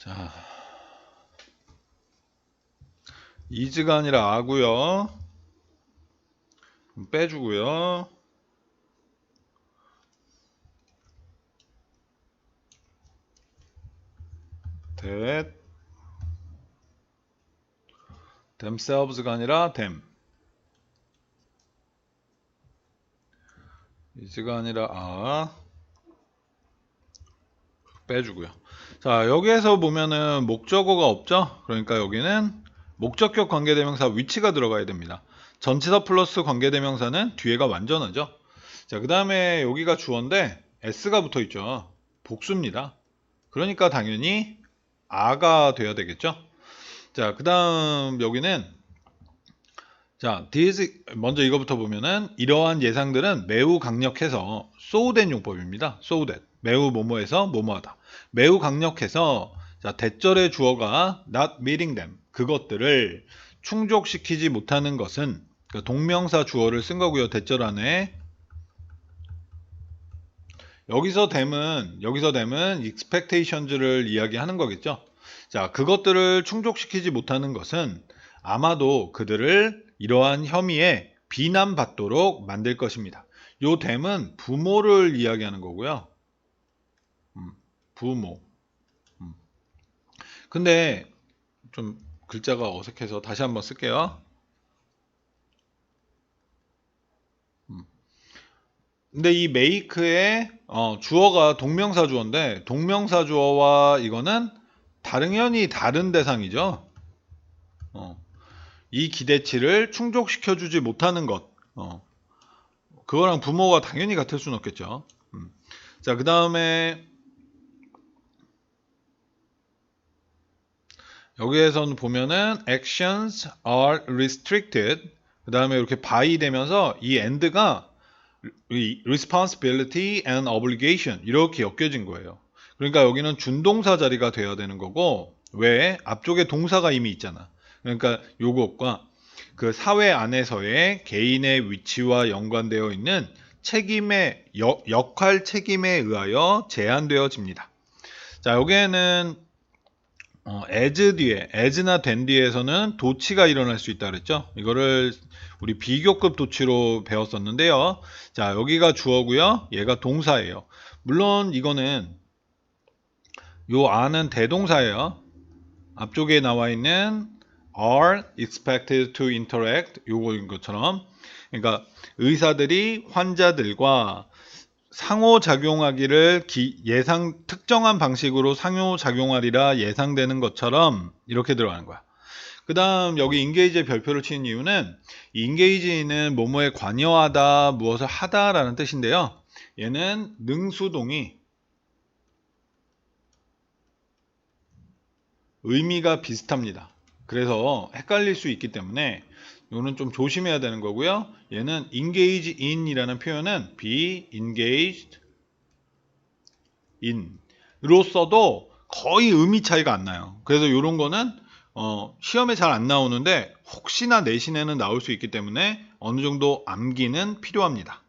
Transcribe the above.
자, 이즈가 아니라 아고요. 빼주고요. that themselves가 아니라 them is가 아니라 are 빼주고요. 자 여기에서 보면은 목적어가 없죠. 그러니까 여기는 목적격 관계대명사 위치가 들어가야 됩니다. 전치사 플러스 관계대명사는 뒤에가 완전하죠. 자, 그 다음에 여기가 주어인데 s가 붙어 있죠. 복수입니다. 그러니까 당연히 아가 돼야 되겠죠. 자, 그 다음 여기는 자, these 먼저 이거부터 보면은 이러한 예상들은 매우 강력해서 so that 용법입니다. so that 매우 뭐뭐해서 뭐뭐하다. 매우 강력해서 자, 대절의 주어가 not meeting them 그것들을 충족시키지 못하는 것은 그러니까 동명사 주어를 쓴 거고요. 대절 안에 여기서 them은 여기서 them은 expectations를 이야기하는 거겠죠. 자, 그것들을 충족시키지 못하는 것은 아마도 그들을 이러한 혐의에 비난받도록 만들 것입니다. 요 them은 부모를 이야기하는 거고요. 음, 부모. 음. 근데 좀 글자가 어색해서 다시 한번 쓸게요. 음. 근데 이 make의 어, 주어가 동명사 주어인데 동명사 주어와 이거는 당연히 다른 대상이죠. 어, 이 기대치를 충족시켜 주지 못하는 것. 어, 그거랑 부모가 당연히 같을 수는 없겠죠. 음. 자, 그 다음에 여기에서는 보면은 actions are restricted 그 다음에 이렇게 by 되면서 이 and가 responsibility and obligation 이렇게 엮여진 거예요. 그러니까 여기는 준동사 자리가 돼야 되는 거고 왜 앞쪽에 동사가 이미 있잖아. 그러니까 요것과 그 사회 안에서의 개인의 위치와 연관되어 있는 책임의 역, 역할 책임에 의하여 제한되어집니다. 자 여기에는 어, as 뒤에 as나 된 뒤에서는 도치가 일어날 수 있다 그랬죠. 이거를 우리 비교급 도치로 배웠었는데요. 자 여기가 주어고요. 얘가 동사예요. 물론 이거는 요 아는 대동사예요. 앞쪽에 나와 있는 are expected to interact 요거인 것처럼 그러니까 의사들이 환자들과 상호작용하기를 기- 예상 특정한 방식으로 상호작용하리라 예상되는 것처럼 이렇게 들어가는 거야. 그 다음 여기 engage의 별표를 치는 이유는 이 engage는 뭐뭐에 관여하다 무엇을 하다 라는 뜻인데요. 얘는 능수동이 의미가 비슷합니다. 그래서 헷갈릴 수 있기 때문에 이거는 좀 조심해야 되는 거고요. 얘는 engage in이라는 표현은 be engaged in으로서도 거의 의미 차이가 안 나요. 그래서 이런 거는 어, 시험에 잘 안 나오는데 혹시나 내신에는 나올 수 있기 때문에 어느 정도 암기는 필요합니다.